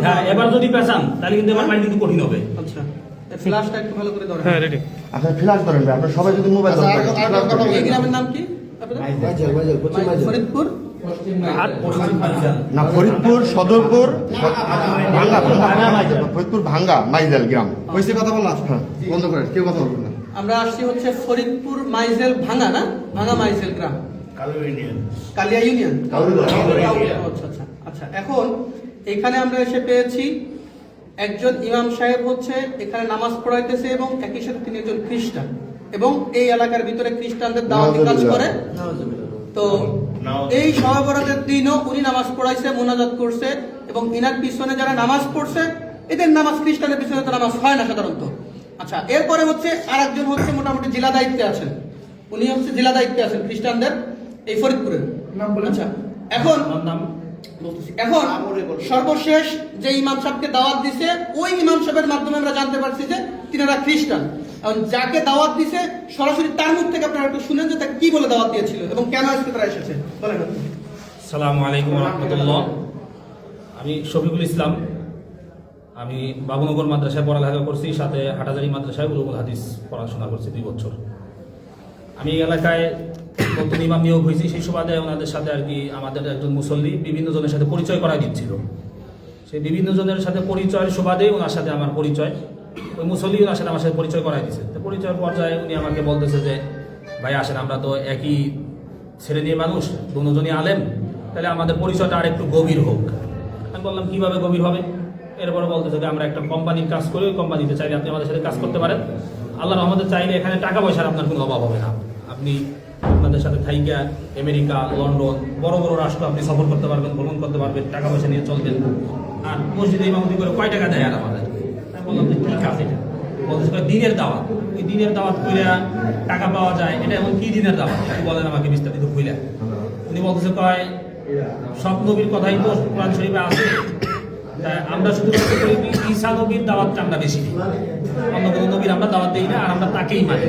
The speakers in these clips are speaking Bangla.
হ্যাঁ এবার যদি পেঁচান তাহলে কিন্তু এবার পানি কিন্তু কঠিন হবে। আচ্ছা ফ্ল্যাশটা একটু ভালো করে ধরেন। হ্যাঁ রেডি আপনার ফ্ল্যাশ ধরেন ভাই আপনার সবাই যদি মোবাইল আচ্ছা, ধরেন, আর- আর- flash আর- ধরেন। এই গ্রামের নাম কি? আপনাদের? মাইজেল, মাইজেল, পশ্চিম মাইজেল। ফরিদপুর? আর পশ্চিম পাকিস্তান না ফরিদপুর সদরপুর ভাঙ্গা ভাঙ্গা মাইজেল ফরিদপুর ভাঙ্গা মাইজেল গ্রাম। হয়েছে কথা বললাম হ্যাঁ। বন্ধ করেন কেউ কথা বলবেন না। আমরা আসছি হচ্ছে ফরিদপুর মাইজেল ভাঙা না? ভাঙা মাইজেল গ্রাম। কালিয়া ইউনিয়ন? আচ্ছা আচ্ছা আচ্ছা। এখন এখানে আমরা এসে পেয়েছি একজন ইমাম সাহেব হচ্ছে এখানে নামাজ পড়াইতেছে এবং একই সাথে তিনি একজন খ্রিস্টান। এবং এই এলাকার ভিতরে খ্রিস্টানদের দাওয়াতি কাজ করে। তো এই সহবরাতের দিনও উনি নামাজ পড়াইছে মোনাজাত করছে এবং ইনার পিছনে যারা নামাজ পড়ছে এদের নামাজ খ্রিস্টানের পিছনে তো নামাজ হয় না সাধারণত। আচ্ছা এরপরে হচ্ছে আর একজন হচ্ছে মোটামুটি জেলা দায়িত্বে আছেন। উনি হচ্ছে জেলা দায়িত্বে আছেন খ্রিস্টানদের এই ফরিদপুরের। আচ্ছা এখন নাম। এখন সর্বশেষ যে ইমাম সাহেবকে দাওয়াত দিছে ওই ইমাম সাহেবের মাধ্যমে আমরা জানতে পারছি যে তিনারা খ্রিস্টান। এখন যাকে দাওয়াত দিছে সরাসরি তার মুখ থেকে আপনারা একটু শুনেন যে তাকে কি বলে দাওয়াত দিয়েছিল এবং কেন আজকে তারা এসেছে। বলেন। সালামু আলাইকুম রহমতুল্লাহ। আমি শফিকুল ইসলাম। আমি বাবুনগর মাদ্রাসায় পড়ালেখা করছি সাথে হাটাজারি মাদ্রাসায় উলুমুল হাদিস পড়াশোনা করছি দুই বছর। আমি এই এলাকায় নতুন ইমাম নিয়োগ হয়েছি, সেই সুবাদে ওনাদের সাথে আর কি আমাদের একজন মুসল্লি বিভিন্ন জনের সাথে পরিচয় করা দিচ্ছিল। সেই বিভিন্ন জনের সাথে পরিচয়ের সুবাদেই ওনার সাথে আমার পরিচয়, ওই মুসল্লি ওনার সাথে আমার সাথে পরিচয় করাই দিচ্ছে তো পরিচয়ের পর্যায়ে উনি আমাকে বলতেছে যে, ভাই, আসেন, আমরা তো একই ছেড়ে নিয়ে মানুষ, দুজনই আলেম, তাহলে আমাদের পরিচয়টা আর একটু গভীর হোক। আমি বললাম, কীভাবে গভীর হবে? এরপরে বলতেছে যে, আমরা একটা কোম্পানির কাজ করি, ওই কোম্পানিতে চাইলে আপনি আমাদের সাথে কাজ করতে পারেন। আল্লাহ রহমদের চাইলে এখানে টাকা পয়সার আপনার কোনো অভাব হবে না। আপনি আপনাদের সাথে থাইকা, আমেরিকা, লন্ডন, বড় বড় রাষ্ট্র আপনি সফর করতে পারবেন, ভ্রমণ করতে পারবেন, টাকা পয়সা নিয়ে চলবেন। আর মসজিদে ইমামতি করে কয় টাকা দেয় আর আমাদের আমি বললাম যে কি কাজ এটা। বলতেছে দিনের দাওয়াত। ওই দিনের দাওয়াত কইরা টাকা পাওয়া যায়, এটা এমন কি দিনের দাওয়াত? একটু বলেন আমাকে বিস্তারিত কইলা উনি বলতেছে, কয়, সব নবীর কথাই তো কোরআন শরীফে আছে। আমরা করি ঈসা নবীর দাওয়াতটা আমরা বেশি দিই। অন্য কোনো নবীর আমরা দাওয়াত দিই না, আর আমরা তাকেই মানি।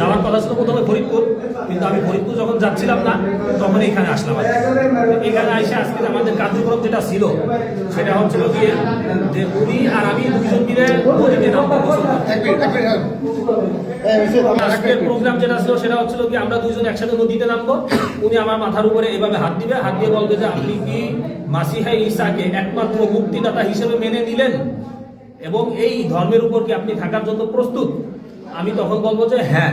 যাওয়ার কথা ছিল প্রথমে ফরিদপুর, কিন্তু আমি ফরিদপুর যখন যাচ্ছিলাম না তখন এখানে আসলাম এখানে এসে আজকে আমাদের কার্যক্রম যেটা ছিল, সেটা হচ্ছিল কি যে উনি আর আমি দুজন মিলে আজকের প্রোগ্রাম যেটা ছিল, সেটা হচ্ছিল কি, আমরা দুজন একসাথে নদীতে নামবো। উনি আমার মাথার উপরে এভাবে হাত দিবে, হাত দিয়ে বলবে যে, আপনি কি মাসিহা ঈসাকে একমাত্র মুক্তিদাতা হিসেবে মেনে নিলেন? এবং এই ধর্মের উপর কি আপনি থাকার জন্য প্রস্তুত? আমি তখন বলব যে হ্যাঁ।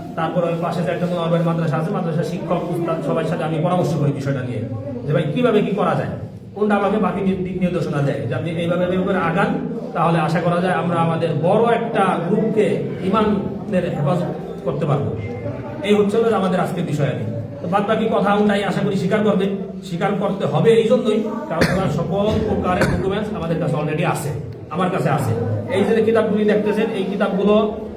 তারপরে ওই পাশে একটা মোনাওয়ার ভাই মাদ্রাসা আছে মাদ্রাসা শিক্ষক, উস্তাদ, সবার সাথে আমি পরামর্শ করি বিষয়টা নিয়ে, যে ভাই কীভাবে কি করা যায়? কোনটা আমাকে বাকি দিক- নির্দেশনা দেয়? যে আপনি এইভাবে এইভাবে আগান, তাহলে আশা করা যায় আমরা আমাদের বড় একটা গ্রুপকে ইমানের হেফাজত করতে পারব। এই হচ্ছে আমাদের আজকের বিষয় নিয়ে। তো বাদ বাকি কথা নাই আশা করি স্বীকার করবে। স্বীকার করতে হবে এই জন্যই, কারণ ওনার সকল প্রকারের ডকুমেন্টস আমাদের কাছে অলরেডি আছে, আমার কাছে আছে। এই যে কিতাবগুলি দেখতেছেন, এই কিতাবগুলো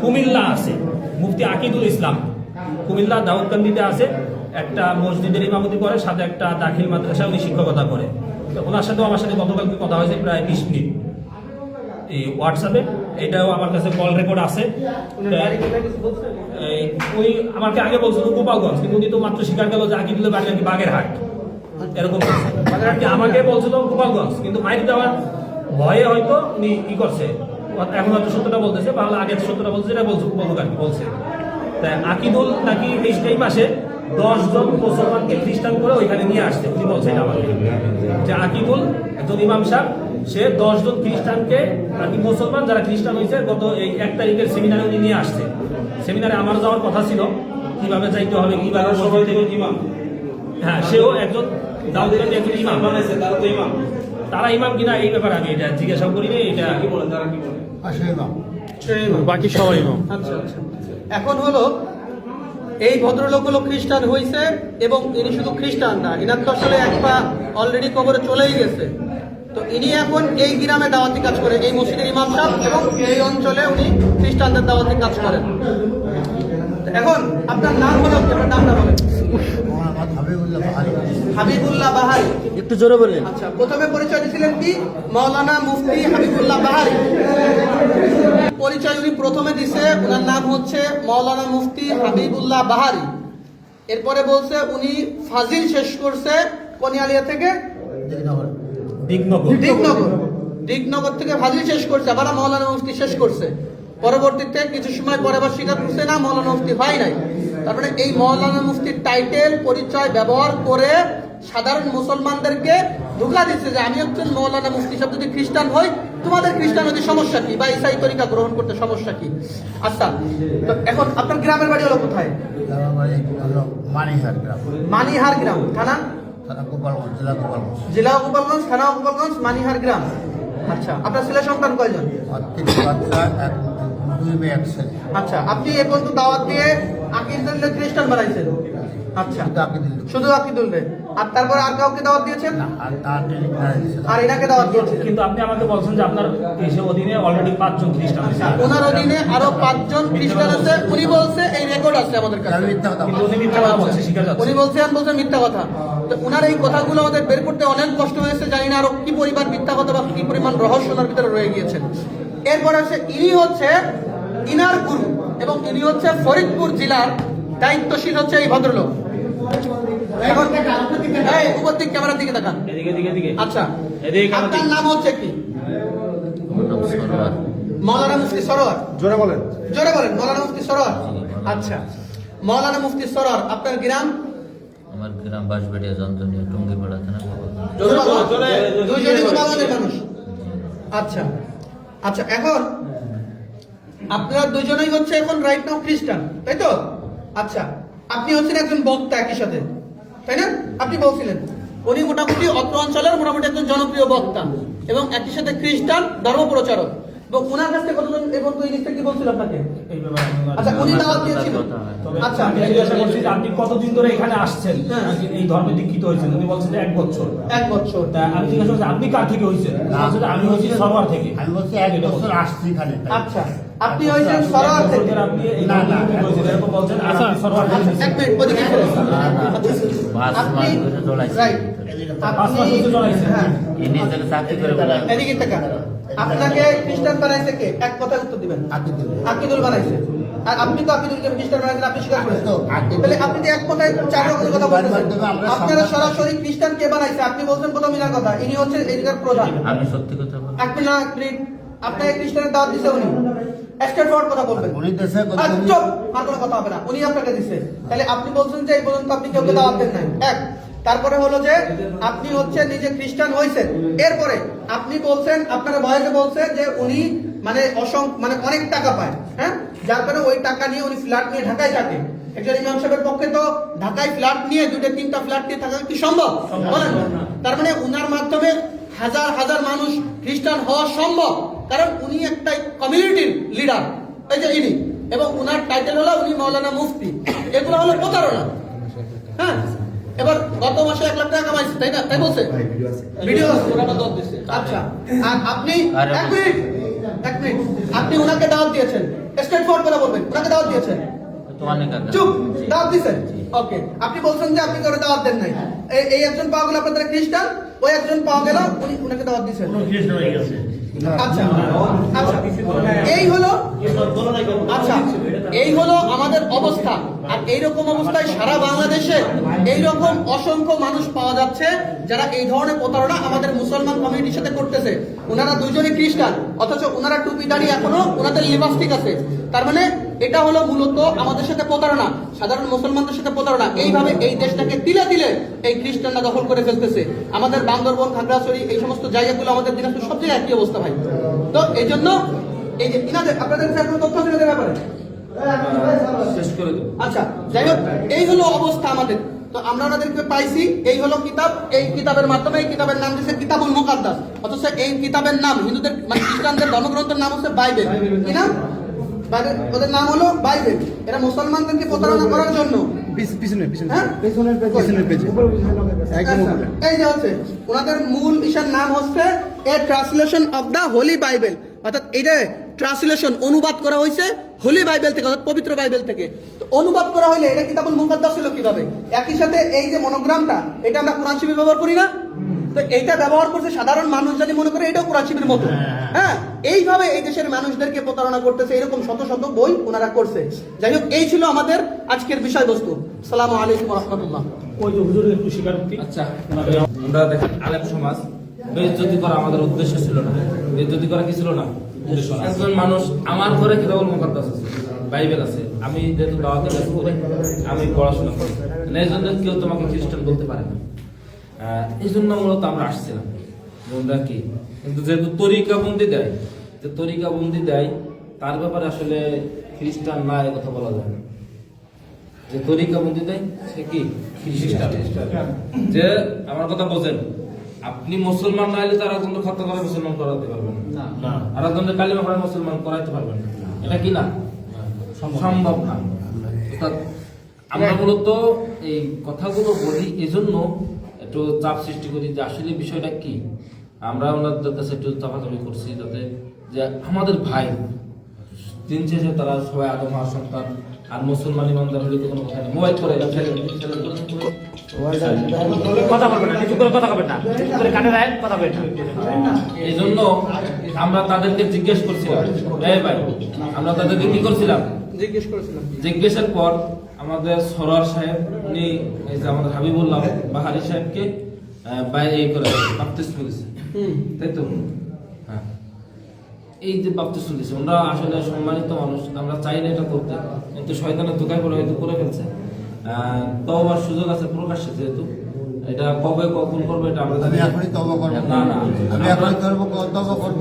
কুমিল্লা আছে। মুফতি আকিদুল ইসলাম। কুমিল্লা দাউদকান্দিতে আছে। একটা মসজিদের ইমামতি করে সাথে একটা দাখিল মাদ্রাসা উনি শিক্ষকতা করে। তো ওনার সাথেও আমার সাথে গতকালকে কথা হয়েছে প্রায় বিশ মিনিট। এই হোয়াটসঅ্যাপে এটাও আমার কাছে কল রেকর্ড আছে। উনি আমাকে আগে বলছিল গোপালগঞ্জ কিন্তু উনি তো মাত্র স্বীকার গেল যে আকিদুলের বাড়ি নাকি বাগেরহাট। এরকম আমাকে বলছিল গোপালগঞ্জ কিন্তু মাইক দেওয়ার ভয়ে হয়তো উনি কি করছে। এখন হয়তো সত্যটা বলতেছে আগে সত্যটা বলছে বলছে বলুক আর বলছে। তাই আকিদুল নাকি এই এই মাসে দশ জন মুসলমানকে খ্রিস্টান করে ওইখানে নিয়ে আসছে উনি বলছে এটা আমাকে? যে আকিবুল একজন ইমাম সাহেব সে দশ জন খ্রিস্টানকে নাকি মুসলমান যারা খ্রিস্টান হয়েছে গত এই এক তারিখের সেমিনারে উনি নিয়ে আসছে। সেমিনারে আমার যাওয়ার কথা ছিল কীভাবে যাইতে হবে কীভাবে সবাই থেকে ইমাম। হ্যাঁ সেও একজন দাউদকান্দি একজন ইমাম বানাইছে তারা তো ইমাম। তারা ইমাম কিনা এই ব্যাপারে আমি এটা জিজ্ঞাসা করিনি এটা কি বলেন তারা কি বলে সেই ইমাম। বাকি সবাই ইমাম। আচ্ছা আচ্ছা। এখন হলো এই ভদ্রলোক হলো খ্রিস্টান হয়েছে এবং ইনি শুধু খ্রিস্টান না ইনার তো আসলে এক পা অলরেডি কবরে চলেই গেছে। তো ইনি এখন এই গ্রামে দাওয়াতি কাজ করে এই মসজিদের ইমাম সাহেব এবং এই অঞ্চলে উনি খ্রিস্টানদের দাওয়াতি কাজ করেন। এখন আপনার নাম হলো? আপনার নামটা বলেন। হাবিবুল্লাহ বাহারি। একটু জোরে বললেন আচ্ছা প্রথমে পরিচয় দিয়েছিলেন কি? মাওলানা মুফতি হাবিবুল্লাহ বাহারি। পরিচয় উনি প্রথমে দিছে ওনার নাম হচ্ছে মাওলানা মুফতি হাবিবুল্লাহ বাহারি। এরপরে বলছে উনি ফাজিল শেষ করছে কনিয়ালিয়া থেকে দিগনগর দিগনগর দিগনগর থেকে ফাজিল শেষ করছে আবার মাওলানা মুফতি শেষ করছে। পরবর্তীতে কিছু সময় পরে আবার স্বীকার করছে না মাওলানা মুফতি হয় নাই। তারপরে এই মাওলানা মুফতির টাইটেল পরিচয় ব্যবহার করে সাধারণ মুসলমানদেরকে ধোকা দিচ্ছে যে আমি একজন মৌলানা মুফতি সব যদি খ্রিস্টান হই তোমাদের খ্রিস্টান হতে সমস্যা কি? বা ইসাই তরিকা গ্রহণ করতে সমস্যা কি? আচ্ছা তো এখন আপনার গ্রামের বাড়ি হলো কোথায়? মানিহার গ্রাম। মানিহার গ্রাম থানা? জেলা গোপালগঞ্জ। থানা গোপালগঞ্জ মানিহার গ্রাম। আচ্ছা আপনার ছেলে সন্তান কয়জন? আচ্ছা আপনি এ পর্যন্ত দাওয়াত দিয়ে আকিদুল্লাহ খ্রিস্টান বানাইছেন? আচ্ছা। শুধু আকিদুল আর তারপরে আর কাউকে দাওয়াত দিয়েছেন? আর এনাকে দাওয়াত দিয়েছেন? কিন্তু আপনি আমাকে বলছেন যে আপনার দেশে অধীনে অলরেডি পাঁচজন খ্রিস্টান আছে। ওনার অধীনে আরও পাঁচজন খ্রিস্টান আছে। উনি বলছে এই রেকর্ড আছে আমাদের কাছে। আমি কিন্তু উনি মিথ্যা কথা বলছে স্বীকার যাচ্ছে উনি বলছেন বলছেন মিথ্যা কথা। তো উনার এই কথাগুলো আমাদের বের করতে অনেক কষ্ট হয়েছে জানি না আরও কি পরিমাণ মিথ্যা কথা বা কি পরিমাণ রহস্য ওনার ভিতরে রয়ে গিয়েছেন এরপর আছে ইনি হচ্ছে ইনার গুরু। এবং ইনি হচ্ছে ফরিদপুর জেলার দায়িত্বশীল হচ্ছে এই ভদ্রলোক। এখন এই, উপর দিক ক্যামেরার দিকে তাকান। এদিকে এদিকে এদিকে। আচ্ছা। আপনার নাম হচ্ছে কি? মৌলানা মুফতি সরোয়ার। জোরে বলেন। জোরে বলেন মৌলানা মুফতি সরোয়ার। আচ্ছা। মৌলানা মুফতি সরোয়ার আপনার গ্রাম আমার গ্রাম বাঁশবাড়িয়া যন্ত্রণীয় টুঙ্গিপাড়া থানা দুইজনই মানুষ। আচ্ছা। আচ্ছা এখন আপনারা দুজনেই হচ্ছে এখন রাইট নাও খ্রিস্টান তাই তো? আচ্ছা আপনি হচ্ছেন একজন বক্তা একই সাথে তাই না? আপনি বলছিলেন উনি মোটামুটি অত্র অঞ্চলের মোটামুটি একজন জনপ্রিয় বক্তা এবং একই সাথে খ্রিস্টান ধর্ম প্রচারক। এবং ওনার কাছ থেকে কতজন এবং এই জিনিসটা কি বলছিল আপনাকে? আমি ওনার- আচ্ছা উনি দাওয়াত দিয়েছিল। আচ্ছা আমি জিজ্ঞাসা করছি আপনি কতদিন ধরে এখানে আসছেন? হ্যাঁ। এই ধর্মে দীক্ষিত হয়েছেন। উনি বলছেন এক বছর। এক বছর। তা আমি জিজ্ঞাসা করছি আপনি কার থেকে হয়েছেন? উনি আমি হচ্ছি সরোয়ার থেকে। আমি বলছি এক বছর আসছি এখানে আচ্ছা। আপনি হয়েছেন সরোয়ার থেকে আপনি না, না, এরকম বলছেন আপনি সরোয়ার এক মিনিট ওদিকে আপনি আপনি। হ্যাঁ। আপনাকে খ্রিস্টান বানাইছে কে? এক উত্তর দিবেন। আকিদুল। বানাইছে। আর আপনি তো আকিদুলকে খ্রিস্টান বানাইছেন আপনি স্বীকার করেছেন তো, তাহলে আপনি যে এক কথায় চার রকমের কথা বলতেছেন। আপনারা সরাসরি খ্রিস্টান কে বানাইছে? আপনি বলছেন প্রথম ইনার কথা। ইনি হচ্ছেন এদিকার প্রধান। আমি সত্যি কথা এক মিনিট। আপনাকে খ্রিস্টানের দাওয়াত দিছে উনি। স্টেট ফরওয়ার্ড কথা বলবেন। উনি দেশে চুপ, আর কোনো কথা হবে না। উনি আপনাকে দিচ্ছে তাহলে আপনি বলছেন যে এই পর্যন্ত আপনি কাউকে দাওয়াত দেন নাই। এক তারপরে হলো যে আপনি হচ্ছে নিজে খ্রিস্টান হয়েছেন। এরপরে আপনি বলছেন আপনার বয়সে বলছেন যে উনি মানে অসং মানে অনেক টাকা পায় হ্যাঁ? যার কারণে ওই টাকা নিয়ে উনি ফ্ল্যাট নিয়ে ঢাকায় থাকে। একজন ইমাম সাহেবের পক্ষে তো ঢাকায় ফ্ল্যাট নিয়ে দুটো তিনটা ফ্ল্যাট নিয়ে থাকা কি সম্ভব? বলেন। তার মানে উনার মাধ্যমে হাজার হাজার মানুষ খ্রিস্টান হওয়া সম্ভব। কারণ উনি একটা কমিউনিটির লিডার এই যে ইনি। এবং উনার টাইটেল হলো উনি মৌলানা মুফতি। এগুলো হলো প্রতারণা। হ্যাঁ? এবার গত মাসে এক লাখ টাকা কামাইছে তাই না? তাই বলছে? ভিডিও আছে। আচ্ছা আর আপনি এক মিনিট এক মিনিট। আপনি ওনাকে দাওয়াত দিয়েছেন। ফরওয়ার্ড করে বলবেন। ওনাকে দাওয়াত দিয়েছেন। চুপ দাওয়াত দিছেন ওকে আপনি বলছেন যে আপনি করে দাওয়াত দেন নাই। এই- এই একজন পাওয়া গেল আপনাদের খ্রিস্টান ওই একজন পাওয়া গেল উনি উনাকে দাওয়াত দিছেন আচ্ছা আচ্ছা। এই আচ্ছা এই আমাদের অবস্থা। এইরকম অবস্থায় সারা বাংলাদেশে এইরকম অসংখ্য মানুষ পাওয়া যাচ্ছে যারা এই ধরনের প্রতারণা আমাদের মুসলমান সাথে করতেছে। ওনারা দুজনে খ্রিস্টান, অথচ ওনারা টুপি দাঁড়িয়ে এখনও ওনাদের লিবাস্টিক আছে। তার মানে এটা হলো মূলত আমাদের সাথে প্রতারণা সাধারণ মুসলমানদের সাথে প্রতারণা। এইভাবে এই দেশটাকে তিলে তিলে এই খ্রিস্টানরা দখল করে ফেলতেছে। আমাদের বান্দরবন খাগড়াছড়ি এই সমস্ত জায়গাগুলো আমাদের দিনাজপুর সব জায়গায় একই অবস্থা ভাই। তো এই জন্য এই যে ইনাদের আপনাদের কাছে কোনো তথ্য আছে এদের ব্যাপারে? আচ্ছা যাই হোক এই হলো অবস্থা আমাদের। তো আমরা ওনাদেরকে পাইছি এই হলো কিতাব। এই কিতাবের মাধ্যমে এই কিতাবের নাম দিচ্ছে কিতাবুল মুকাদ্দাস। অথচ এই কিতাবের নাম হিন্দুদের মানে খ্রিস্টানদের ধর্মগ্রন্থের নাম হচ্ছে বাইবেল। কি নাম? বাইবেল ওদের নাম হলো বাইবেল। এরা মুসলমানদেরকে প্রতারণা করার জন্য। পিছনে পিছনে। হ্যাঁ? পিছনের পেজে পিছনের পেজে একদম উপরে। এই যে হচ্ছে ওনাদের মূল ইসার নাম হচ্ছে a translation of the holy Bible. অর্থাৎ এটা ট্রান্সলেশন অনুবাদ করা হয়েছে হোলি বাইবেল থেকে অর্থাৎ পবিত্র বাইবেল থেকে। তো অনুবাদ করা হলে এটা কিতাবুল মুকাদ্দাস ছিল কীভাবে? একই সাথে এই যে মনোগ্রামটা এটা আমরা কোরআন শিবির ব্যবহার করি না? তো এইটা ব্যবহার করছে সাধারণ মানুষ যদি মনে করে এটাও কোরআন শিবির মতো। হ্যাঁ এইভাবে এই দেশের মানুষদেরকে প্রতারণা করতেছে এরকম শত শত বই ওনারা করছে। যাই হোক এই ছিল আমাদের আজকের বিষয়বস্তু। সালাম আলাইকুম রহমতুল্লাহ ওই যে হুজুরের একটু স্বীকারোক্তি। আচ্ছা আমরা দেখেন আলেম সমাজ বেজ্জতি করা আমাদের উদ্দেশ্য ছিল না। বেজ্জতি করা কি ছিল না? একজন মানুষ আমার ঘরে কিতাবুল মুকাদ্দাস আছে বাইবেল আছে। আমি যেহেতু দাওয়াতে আমি পড়াশোনা করি। মানে এই জন্য কেউ তোমাকে খ্রিস্টান বলতে পারে না। এই জন্য মূলত আমরা আসছিলাম। আমরা কি? কিন্তু যেহেতু তরিকা বন্দি দেয় যে তরিকা বন্দি দেয় তার ব্যাপারে আসলে খ্রিস্টান না এ কথা বলা যায় না। যে তরিকা বন্দি দেয় সে কি? খ্রিস্টান। যে আমার কথা বোঝেন আপনি মুসলমান না হলে তারা কিন্তু খত্তা করে মুসলমান করাতে পারবেন না। আর একজনকে কালিমা পড়ে মুসলমান করাইতে পারবেন না। এটা কি না? সম্ভব। না। অর্থাৎ আমরা মূলত এই কথাগুলো বলি এজন্য একটু চাপ সৃষ্টি করি যে আসলে বিষয়টা কি? আমরা ওনাদের কাছে একটু চাপাচাপি করছি যাতে যে আমাদের ভাই দিন শেষে তারা সবাই আদম হওয়ার সন্তান আর মুসলমান ইমানদার হলে তো কোনো কথা নেই মোবাইল করে কথা বলবেন না কিছু করে কথা বলবেন না। কিছু করে কানে রাখেন কথা বলবেন না। এই জন্য আমরা তাদেরকে জিজ্ঞেস করছিলাম ভাই আমরা তাদেরকে কি করছিলাম? জিজ্ঞেস করেছিলাম। জিজ্ঞেসের পর আমাদের সরোয়ার সাহেব উনি এই যে আমাদের হাবিবুল্লাহ বাহারি সাহেবকে বাইরে এই করে বাপ্তিস্ম করেছে তাই তো? হ্যাঁ। এই যে বাপ্তিস্ম দিয়েছে আমরা আসলে সম্মানিত মানুষ আমরা চাই না এটা করতে। কিন্তু শয়তানের দোকায় পড়ে হয়তো করে ফেলছে। আহ, তওবার সুযোগ আছে প্রকাশ্যে যেহেতু। এটা কবে কখন করবে এটা আমরা আমি জানি না। এখনই তবা করব। না না। আমি এখনই করব তবা করব।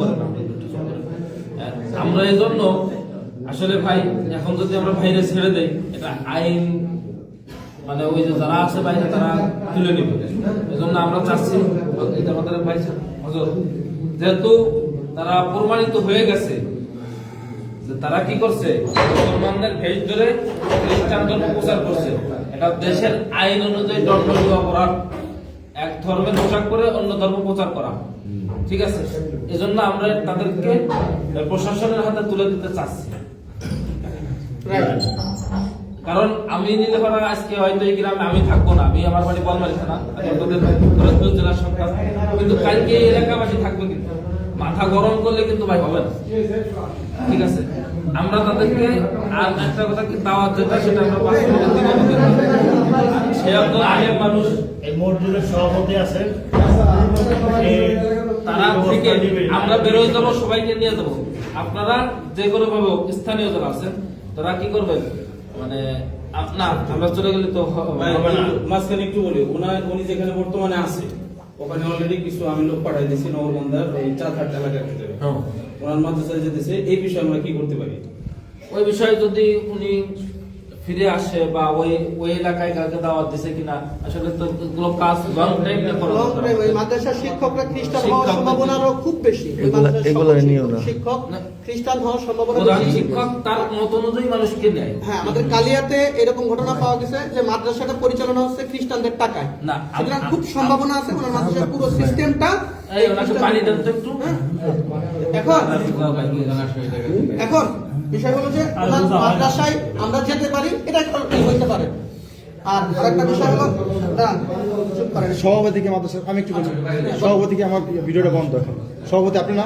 আমরা এই জন্য আসলে ভাই, এখন যদি আমরা বাইরে ছেড়ে দেই, এটা আইন মানে ওই যে যারা আছে বাইরে তারা তুলে নিবে। এই জন্য আমরা চাচ্ছি ভাই, হজর। যেহেতু তারা প্রমাণিত হয়ে গেছে যে তারা কি করছে, মুসলমানদের ভেজ ধরে খ্রিস্টান ধর্ম প্রচার করছে। এটা দেশের আইন অনুযায়ী দণ্ডনীয় অপরাধ। এক ধর্মের পোশাক করে অন্য ধর্ম প্রচার করা। ঠিক আছে? এজন্য আমরা তাদেরকে প্রশাসনের হাতে তুলে দিতে চাচ্ছি। কারণ আমি নিলে পারা আজকে হয়তো এই গ্রামে আমি থাকব না আমি আমার বাড়ি বলমারি থানা তোদের ফরিদপুর জেলার সন্তান কিন্তু কালকে এই এলাকাবাসী থাকবে কিন্তু। মাথা গরম করলে কিন্তু ভাই হবে না। ঠিক আছে? আমরা তাদেরকে আর একটা কথা কি দাওয়াত যেটা সেটা আমরা পাঁচ মিনিটের সে তো আগে মানুষ। এই মসজিদের সভাপতি আছেন। তারা থেকে আমরা বেরোয় যাব সবাইকে নিয়ে যাব। আপনারা যে কোনো ভাবে স্থানীয় যারা আছেন তারা কি করবেন মানে না আমরা চলে গেলে তো হবে না। মাঝখানে একটু বলি ওনার উনি যেখানে বর্তমানে আছে ওখানে অলরেডি কিছু আমি লোক পাঠাই দিয়েছি নগরবন্ধার ওই চার হাট এলাকার ভিতরে। হ্যাঁ। ওনার মাদ্রাসায় যেতেছে এই বিষয়ে আমরা কি করতে পারি? ওই বিষয়ে যদি উনি ফিরে আসে বা ওই ওই এলাকায় কাউকে দাওয়াত দিছে কিনা আসলে তো এগুলো কাজ লং টাইম করা লং টাইম ওই মাদ্রাসার শিক্ষকরা খ্রিস্টান হওয়ার সম্ভাবনা আরও খুব বেশি। ওই এগুলা- নিও না। শিক্ষক খ্রিস্টান হওয়ার সম্ভাবনা বেশি। শিক্ষক তার মত অনুযায়ী মানুষকে নেয়। হ্যাঁ আমাদের কালিয়াতে এরকম ঘটনা পাওয়া গেছে যে মাদ্রাসাটা পরিচালনা হচ্ছে খ্রিস্টানদের টাকায়। না, সুতরাং খুব সম্ভাবনা আছে ওনার মাদ্রাসার পুরো সিস্টেমটা এই ওনাকে পানি দেন তো একটু এখন এখন বিষয় হলো যে ওনার মাদ্রাসায় আমরা যেতে পারি এটা একটা হইতে পারে। আর আরেকটা বিষয় হলো সভাপতিকে মাদ্রাসা আমি একটু বলছি সভাপতিকে আমার ভিডিওটা বন্ধ এখন। সভাপতি আপনি না?